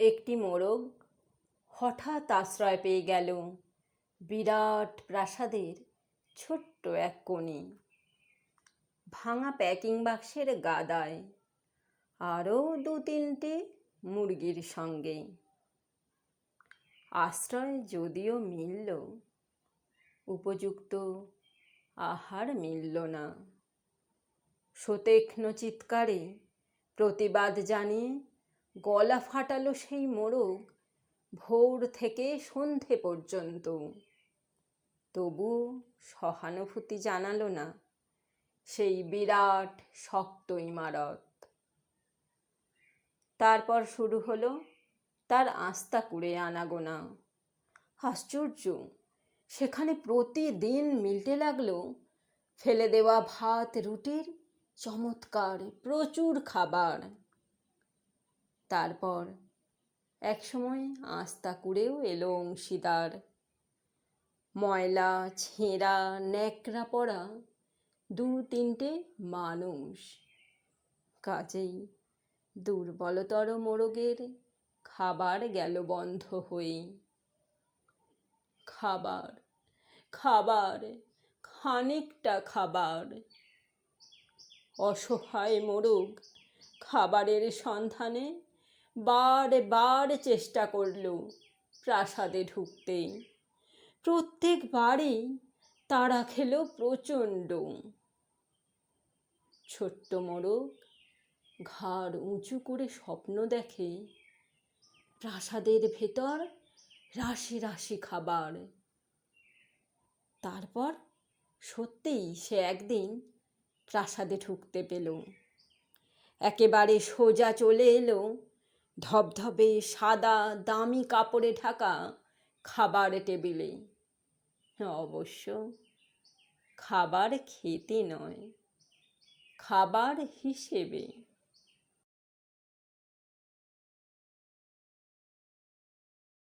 একটি মোরগ হঠাৎ আশ্রয় পেয়ে গেল। বিরাট প্রাসাদের ছোট্ট এক কোণে। ভাঙা প্যাকিং বাক্সের গাদায়। আরও দু তিনটে মুরগির সঙ্গে। আশ্রয় যদিও মিলল, উপযুক্ত আহার মিলল না। সতেক্ষ্ণ চিৎকারে প্রতিবাদ জানিয়ে গলা ফাটালো সেই মোরগ, ভোর থেকে সন্ধে পর্যন্ত। তবু সহানুভূতি জানালো না সেই বিরাট, শক্ত ইমারত। তারপর শুরু হলো তার আস্তা কুড়ে আনাগোনা আশ্চর্য, সেখানে প্রতিদিন মিলতে লাগল ফেলে দেওয়া ভাত, রুটির চমৎকার প্রচুর খাবার। তারপর একসময় আস্তা কুড়েও এলো অংশীদার। ময়লা, ছেঁড়া, ন্যাকড়া পড়া দু তিনটে মানুষ। কাজেই দুর্বলতর মোরগের খাবার গেল বন্ধ হয়ে। খাবার খাবার, খানিকটা খাবার। অসহায় মোরগ খাবারের সন্ধানে বার বার চেষ্টা করল প্রাসাদে ঢুকতে প্রত্যেকবারই তারা খেল প্রচণ্ড। ছোট্ট মোরগ ঘাড় উঁচু করে স্বপ্ন দেখে, প্রাসাদের ভেতর রাশি রাশি খাবার। তারপর সত্যিই সে একদিন প্রাসাদে ঢুকতে পেল। একেবারে সোজা চলে এলো ধবধবে সাদা দামি কাপড়ে ঢাকা খাবার টেবিলে। অবশ্য খাবার খেতে নয় খাবার হিসেবে